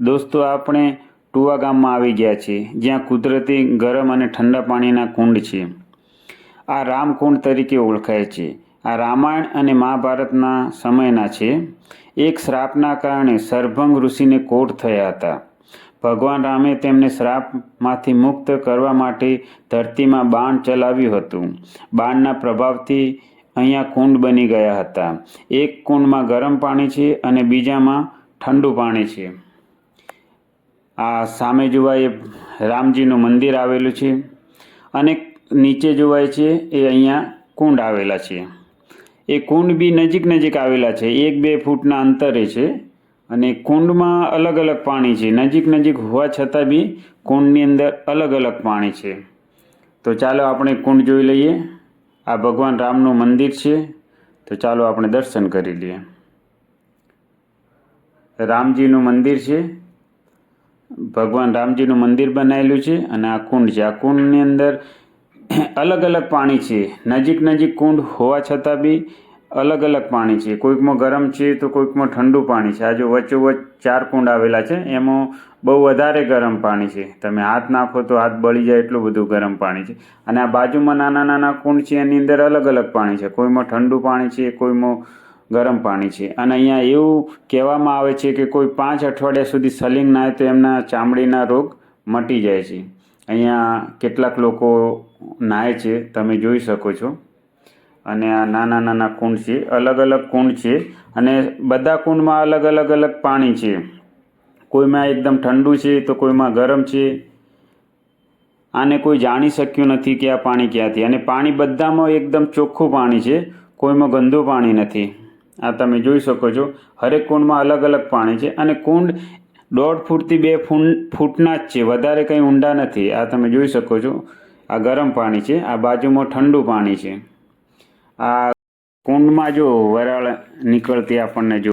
દોસ્તો, આપણે ટુવા ગામમાં આવી ગયા છીએ, જ્યાં કુદરતી ગરમ અને ઠંડા પાણીના કુંડ છે. આ રામકુંડ તરીકે ઓળખાય છે. આ રામાયણ અને મહાભારતના સમયના છે. એક શ્રાપના કારણે સરભંગ ઋષિને કોટ થયા હતા. ભગવાન રામે તેમને શ્રાપમાંથી મુક્ત કરવા માટે ધરતીમાં બાણ ચલાવ્યું હતું. બાણના પ્રભાવથી અહીંયા કુંડ બની ગયા હતા. એક કુંડમાં ગરમ પાણી છે અને બીજામાં ઠંડુ પાણી છે. આ સામે જોવાય રામજીનું મંદિર આવેલું છે અને નીચે જોવાય છે એ અહીંયા કુંડ આવેલા છે. એ કુંડ બી નજીક નજીક આવેલા છે. એક બે ફૂટના અંતરે છે અને કુંડમાં અલગ અલગ પાણી છે. નજીક નજીક હોવા છતાં બી કુંડની અંદર અલગ અલગ પાણી છે. તો ચાલો આપણે કુંડ જોઈ લઈએ. આ ભગવાન રામનું મંદિર છે. તો ચાલો આપણે દર્શન કરી લઈએ. રામજીનું મંદિર છે. ભગવાન રામજીનું મંદિર બનાવેલું છે અને આ કુંડ છે. આ કુંડની અંદર અલગ અલગ પાણી છે. નજીક નજીક કુંડ હોવા છતાં બી અલગ અલગ પાણી છે. કોઈકમાં ગરમ છે તો કોઈકમાં ઠંડુ પાણી છે. આ જો વચ્ચોવચ્ચ ચાર કુંડ આવેલા છે, એમાં બહુ વધારે ગરમ પાણી છે. તમે હાથ નાખો તો હાથ બળી જાય એટલું બધું ગરમ પાણી છે. અને આ બાજુમાં નાના નાના કુંડ છે, એની અંદર અલગ અલગ પાણી છે. કોઈમાં ઠંડુ પાણી છે, કોઈમાં ગરમ પાણી છે. અને અહીંયા એવું કહેવામાં આવે છે કે કોઈ પાંચ અઠવાડિયા સુધી સલિંગ નાય તો એમના ચામડીના રોગ મટી જાય છે. અહીંયા કેટલાક લોકો નાય છે, તમે જોઈ શકો છો. અને આ નાના નાના કુંડ છે, અલગ અલગ કુંડ છે. અને બધા કુંડમાં અલગ અલગ અલગ પાણી છે. કોઈમાં એકદમ ઠંડુ છે તો કોઈમાં ગરમ છે. આને કોઈ જાણી શક્યું નથી કે આ પાણી ક્યાંથી. અને પાણી બધામાં એકદમ ચોખ્ખું પાણી છે. કોઈમાં ગંદુ પાણી નથી. આ તમે જોઈ શકો છો. હરેક કુંડમાં અલગ અલગ પાણી છે અને કુંડ દોઢ ફૂટથી બે ફૂટ ફૂટના જ છે. વધારે કંઈ ઊંડા નથી. આ તમે જોઈ શકો છો. આ ગરમ પાણી છે. આ બાજુમાં ઠંડુ પાણી છે. આ કુંડમાં જો વરાળ નીકળતી આપણને જો